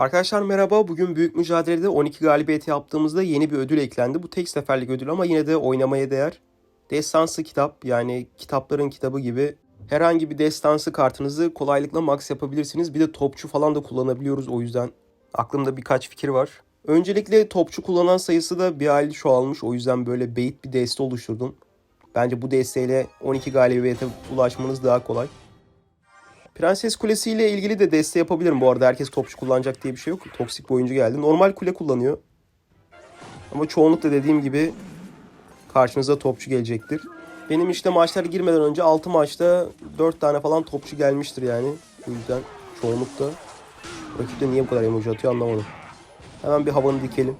Arkadaşlar merhaba. Bugün büyük mücadelede 12 galibiyet yaptığımızda yeni bir ödül eklendi. Bu tek seferlik ödül ama yine de oynamaya değer. Destansı kitap yani kitapların kitabı gibi herhangi bir destansı kartınızı kolaylıkla max yapabilirsiniz. Bir de topçu falan da kullanabiliyoruz o yüzden aklımda birkaç fikir var. Öncelikle topçu kullanan sayısı da bir hayli çoğalmış. O yüzden böyle bait bir deste oluşturdum. Bence bu desteğiyle 12 galibiyete ulaşmanız daha kolay. Prenses Kulesi ile ilgili de deste yapabilirim. Bu arada herkes topçu kullanacak diye bir şey yok. Toksik bir oyuncu geldi. Normal kule kullanıyor. Ama çoğunlukla dediğim gibi karşınıza topçu gelecektir. Benim işte maçlara girmeden önce 6 maçta 4 tane falan topçu gelmiştir yani. O yüzden çoğunlukla rakip de niye bu kadar emoji atıyor anlamadım. Hemen bir havanı dikelim.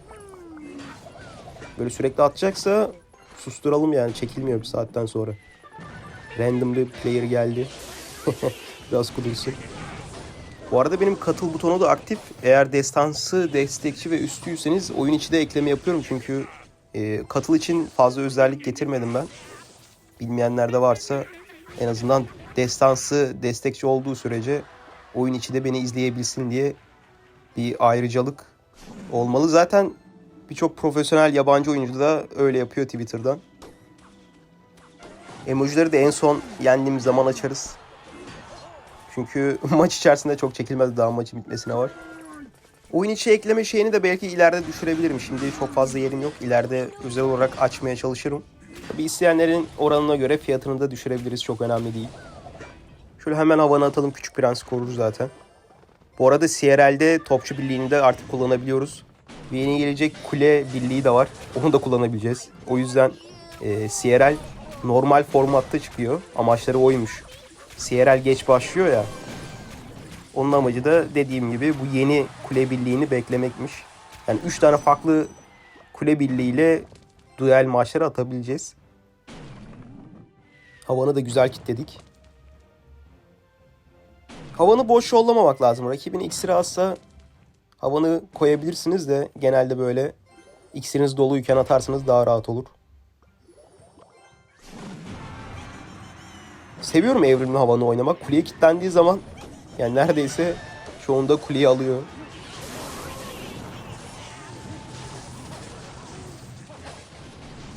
Böyle sürekli atacaksa susturalım yani çekilmiyor bir saatten sonra. Randomly player geldi. Biraz kudursun. Bu arada benim katıl butonu da aktif. Eğer destansı, destekçi ve üstüyseniz oyun içi de ekleme yapıyorum. Çünkü e, katıl için fazla özellik getirmedim ben. Bilmeyenler de varsa en azından destansı, destekçi olduğu sürece oyun içi de beni izleyebilsin diye bir ayrıcalık olmalı. Zaten birçok profesyonel yabancı oyuncu da öyle yapıyor Twitter'dan. Emojileri de en son yendiğimiz zaman açarız. Çünkü maç içerisinde çok çekilmez daha maçın bitmesine var. Oyun içi ekleme şeyini de belki ileride düşürebilirim. Şimdi çok fazla yerim yok. İleride özel olarak açmaya çalışırım. Tabi isteyenlerin oranına göre fiyatını da düşürebiliriz. Çok önemli değil. Şöyle hemen havanı atalım. Küçük Prens'i korur zaten. Bu arada CRL'de topçu birliğini de artık kullanabiliyoruz. Yeni gelecek kule birliği de var. Onu da kullanabileceğiz. O yüzden e, CRL normal formatta çıkıyor. Amaçları oymuş. CRL geç başlıyor ya. Onun amacı da dediğim gibi bu yeni kule birliğini beklemekmiş. Yani 3 tane farklı kule birliğiyle duel maçları atabileceğiz. Havanı da güzel kilitledik. Havanı boş yollamamak lazım. Rakibin iksiri azsa havanı koyabilirsiniz de genelde böyle iksiriniz doluyken atarsanız daha rahat olur. Seviyorum evrimli havanı oynamak. Kuleye kilitlendiği zaman yani neredeyse çoğunda kuleyi alıyor.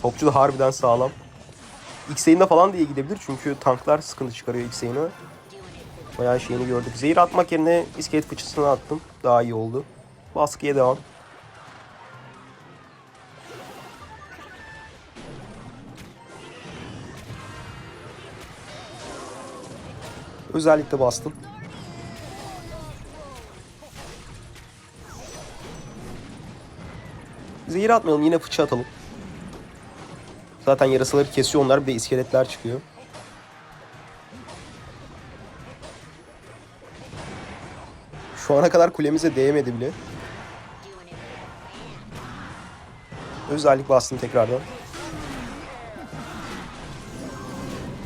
Topçu da harbiden sağlam. X-Yayın'da falan da iyi gidebilir çünkü tanklar sıkıntı çıkarıyor X-Yayın'a. Bayağı şeyini gördük. Zehir atmak yerine iskelet fıçısını attım. Daha iyi oldu. Baskıya devam. Özellikle bastım. Zehir atmayalım yine fıçı atalım. Zaten yarasaları kesiyor onlar bir de iskeletler çıkıyor. Şu ana kadar kulemize değmedi bile. Özellik bastım tekrardan.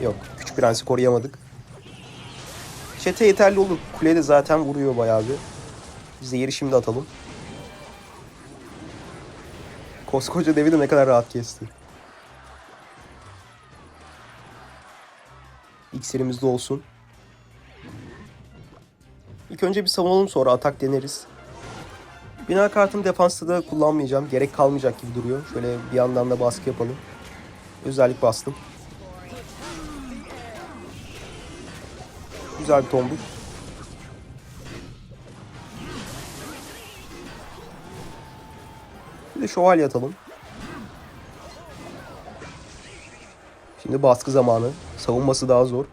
Yok. Küçük prensi koruyamadık. Çete yeterli olur. Kule de zaten vuruyor bayağı bir. Zehiri şimdi atalım. Koskoca devi de ne kadar rahat kesti. İksirimiz de olsun. İlk önce bir savunalım sonra atak deneriz. Bina kartını defansta da kullanmayacağım. Gerek kalmayacak gibi duruyor. Şöyle bir yandan da baskı yapalım. Özellik bastım. Güzel bir tombul. Bir de şövalye atalım. Şimdi baskı zamanı. Savunması daha zor.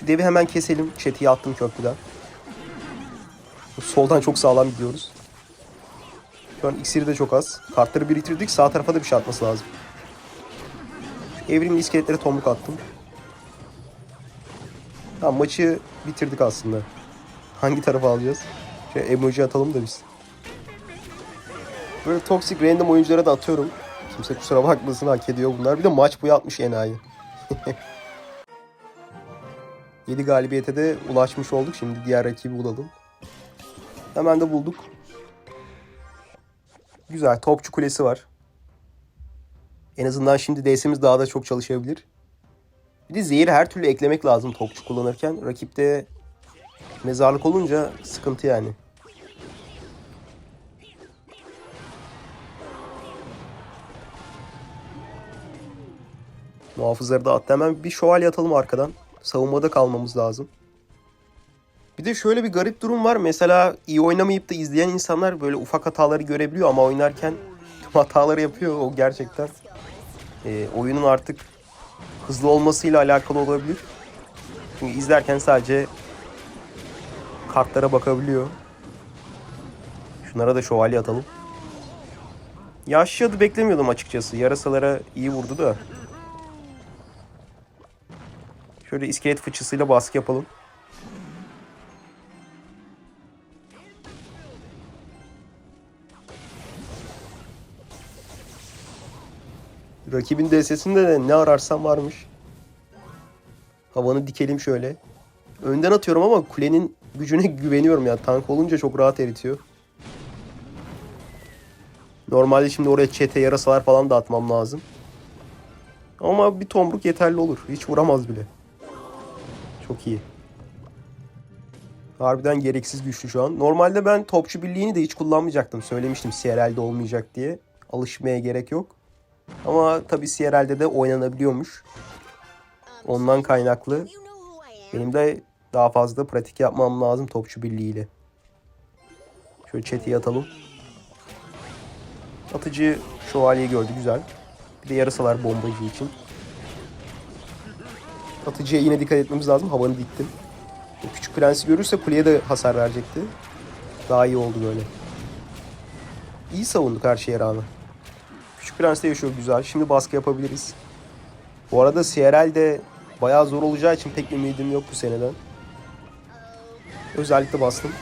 Şu devi hemen keselim. Çetiği attım köprüden. Soldan çok sağlam gidiyoruz. Şu an iksiri de çok az. Kartları biriktirdik. Sağ tarafa da bir şey atması lazım. Evrimli iskeletlere tomruk attım. Tamam maçı bitirdik aslında. Hangi tarafa alacağız? Şöyle emoji atalım da biz. Böyle toksik random oyunculara da atıyorum. Kimse kusura bakmasın hak ediyor bunlar. Bir de maç boyu atmış enayi. 7 galibiyete de ulaşmış olduk. Şimdi diğer rakibi bulalım. Hemen de bulduk. Güzel. Topçu kulesi var. En azından şimdi DS'imiz daha da çok çalışabilir. Bir de zehir her türlü eklemek lazım topçu kullanırken. Rakipte Mezarlık olunca sıkıntı yani. Muhafızları da attı. Hemen bir şövalye atalım arkadan. Savunmada kalmamız lazım. Bir de şöyle bir garip durum var. Mesela iyi oynamayıp da izleyen insanlar böyle ufak hataları görebiliyor ama oynarken hataları yapıyor. O gerçekten e, oyunun artık hızlı olmasıyla alakalı olabilir. Çünkü izlerken sadece kartlara bakabiliyor. Şunlara da şövalye atalım. Yaşlı adı beklemiyordum açıkçası. Yarasalara iyi vurdu da. Şöyle iskelet fıçısıyla baskı yapalım. Rakibin DS'sinde de ne ararsam varmış. Havanı dikelim şöyle. Önden atıyorum ama kulenin gücüne güveniyorum ya. Tank olunca çok rahat eritiyor. Normalde şimdi oraya çete yarasalar falan da atmam lazım. Ama bir tomruk yeterli olur. Hiç vuramaz bile. Çok iyi. Harbiden gereksiz güçlü şu an. Normalde ben topçu birliğini de hiç kullanmayacaktım. Söylemiştim CRL'de olmayacak diye. Alışmaya gerek yok. Ama tabii CRL'de de oynanabiliyormuş. Ondan kaynaklı. Benim de daha fazla pratik yapmam lazım topçu birliğiyle. Şöyle chat'i atalım. Atıcı şövalyeyi gördü güzel. Bir de yarasalar bombacı için. Atıcıya yine dikkat etmemiz lazım. Havanı diktim. O küçük prensi görürse kuleye de hasar verecekti. Daha iyi oldu böyle. İyi savunduk her şeye rağmen. Küçük prens de yaşıyor güzel. Şimdi baskı yapabiliriz. Bu arada CRL de bayağı zor olacağı için pek ümidim yok bu seneden. Özellikle bastım.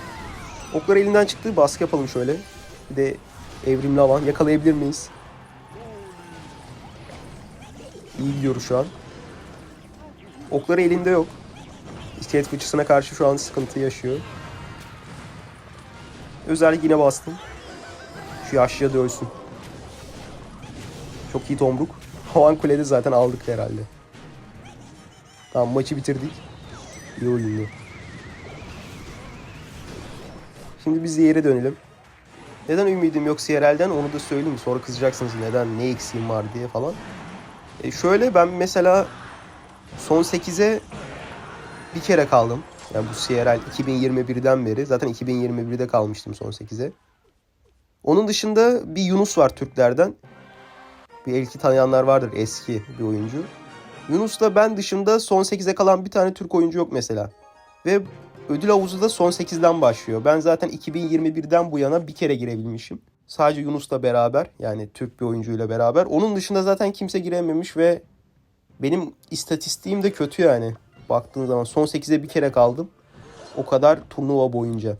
Oklar elinden çıktı. Baskı yapalım şöyle. Bir de evrimli alan. Yakalayabilir miyiz? İyi gidiyoruz şu an. Okları elinde yok. İskelet fıçısına karşı şu an sıkıntı yaşıyor. Özellikle yine bastım. Şu yaşlıya da ölsün. Çok iyi tomruk. Havan kulede zaten aldık herhalde. Tamam maçı bitirdik. İyi oyundu. Şimdi biz yere dönelim. Neden ümidim yok CRL'den onu da söyleyeyim. Sonra kızacaksınız neden ne eksiğim var diye falan. E şöyle ben mesela son 8'e bir kere kaldım. Yani bu CRL 2021'den beri. Zaten 2021'de kalmıştım son 8'e. Onun dışında bir Yunus var Türklerden. Bir elki tanıyanlar vardır eski bir oyuncu. Yunus'la ben dışında son 8'e kalan bir tane Türk oyuncu yok mesela. Ve ödül havuzu da son 8'den başlıyor. Ben zaten 2021'den bu yana bir kere girebilmişim. Sadece Yunus'la beraber yani Türk bir oyuncuyla beraber. Onun dışında zaten kimse girememiş ve benim istatistiğim de kötü yani. Baktığın zaman son 8'e bir kere kaldım. O kadar turnuva boyunca.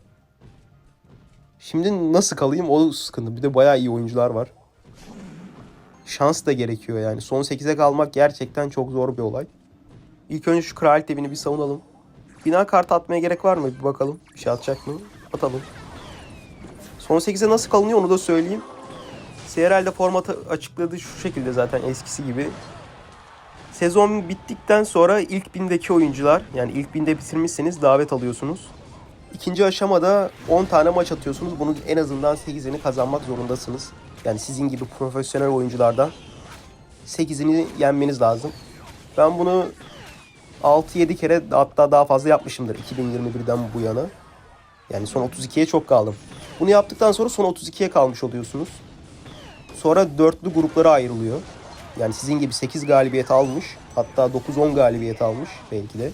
Şimdi nasıl kalayım o sıkıntı. Bir de bayağı iyi oyuncular var. Şans da gerekiyor yani. Son 8'e kalmak gerçekten çok zor bir olay. İlk önce şu kraliyet evini bir savunalım. Bina kartı atmaya gerek var mı? Bir bakalım. Bir şey atacak mı? Atalım. Son 8'e nasıl kalınıyor onu da söyleyeyim. CRL'de formatı açıkladı şu şekilde zaten eskisi gibi. Sezon bittikten sonra ilk bindeki oyuncular yani ilk binde bitirmişseniz davet alıyorsunuz. İkinci aşamada 10 tane maç atıyorsunuz. Bunun en azından 8'ini kazanmak zorundasınız. Yani sizin gibi profesyonel oyunculardan 8'ini yenmeniz lazım. Ben bunu 6-7 kere hatta daha fazla yapmışımdır 2021'den bu yana. Yani son 32'ye çok kaldım. Bunu yaptıktan sonra son 32'ye kalmış oluyorsunuz. Sonra dörtlü gruplara ayrılıyor. Yani sizin gibi 8 galibiyet almış. Hatta 9-10 galibiyet almış belki de.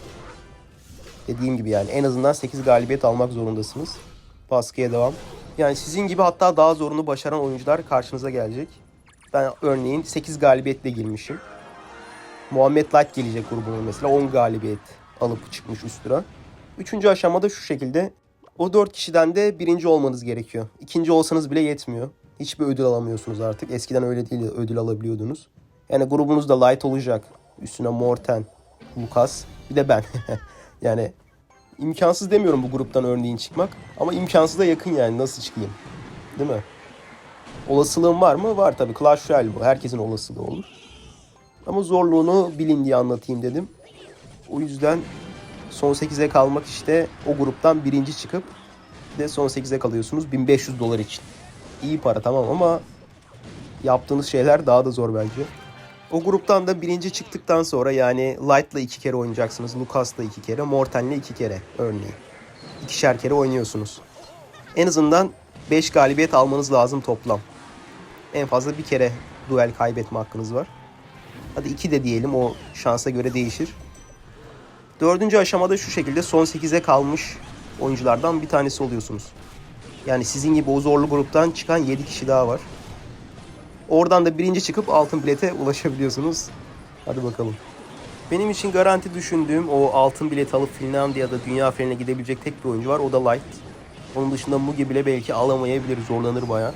Dediğim gibi yani en azından 8 galibiyet almak zorundasınız. Baskıya devam. Yani sizin gibi hatta daha zorunu başaran oyuncular karşınıza gelecek. Ben örneğin 8 galibiyetle girmişim. Muhammed Light gelecek grubuma mesela 10 galibiyet alıp çıkmış üst tura. Üçüncü aşamada şu şekilde o 4 kişiden de birinci olmanız gerekiyor. İkinci olsanız bile yetmiyor. Hiçbir ödül alamıyorsunuz artık. Eskiden öyle değil ödül alabiliyordunuz. Yani grubunuzda Light olacak. Üstüne Morten, Lucas bir de ben. yani imkansız demiyorum bu gruptan örneğin çıkmak. Ama imkansıza yakın yani nasıl çıkayım. Değil mi? Olasılığım var mı? Var tabii. Clash Royale bu. Herkesin olasılığı olur. Ama zorluğunu bilin diye anlatayım dedim. O yüzden Son 8'e kalmak işte o gruptan birinci çıkıp de son 8'e kalıyorsunuz 1500 dolar için. İyi para tamam ama yaptığınız şeyler daha da zor bence. O gruptan da birinci çıktıktan sonra yani Light'la iki kere oynayacaksınız. Lucas'la iki kere, Morten'le iki kere örneğin. İkişer kere oynuyorsunuz. En azından 5 galibiyet almanız lazım toplam. En fazla bir kere duel kaybetme hakkınız var. Hadi 2 de diyelim o şansa göre değişir. Dördüncü aşamada şu şekilde son 8'e kalmış oyunculardan bir tanesi oluyorsunuz. Yani sizin gibi o zorlu gruptan çıkan 7 kişi daha var. Oradan da birinci çıkıp altın bilete ulaşabiliyorsunuz. Hadi bakalım. Benim için garanti düşündüğüm o altın bilet alıp Finlandiya'da dünya finaline gidebilecek tek bir oyuncu var. O da Light. Onun dışında Mugi bile belki alamayabilir. Zorlanır baya.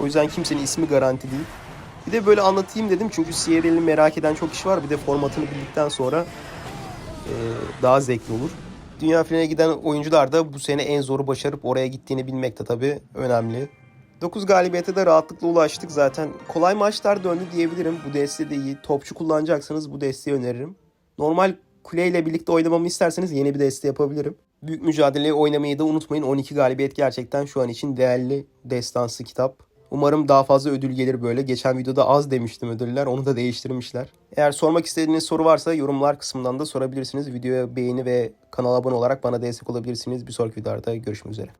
O yüzden kimsenin ismi garanti değil. Bir de böyle anlatayım dedim çünkü CRL'i merak eden çok kişi var. Bir de formatını bildikten sonra e, daha zevkli olur. Dünya finaline giden oyuncular da bu sene en zoru başarıp oraya gittiğini bilmek de tabii önemli. 9 galibiyete de rahatlıkla ulaştık zaten. Kolay maçlar döndü diyebilirim. Bu desteği de iyi. Topçu kullanacaksanız bu desteği öneririm. Normal kuleyle birlikte oynamamı isterseniz yeni bir deste yapabilirim. Büyük mücadeleyi oynamayı da unutmayın. 12 galibiyet gerçekten şu an için değerli destansı kitap. Umarım daha fazla ödül gelir böyle. Geçen videoda az demiştim ödüller. Onu da değiştirmişler. Eğer sormak istediğiniz soru varsa yorumlar kısmından da sorabilirsiniz. Videoya beğeni ve kanala abone olarak bana destek olabilirsiniz. Bir sonraki videoda görüşmek üzere.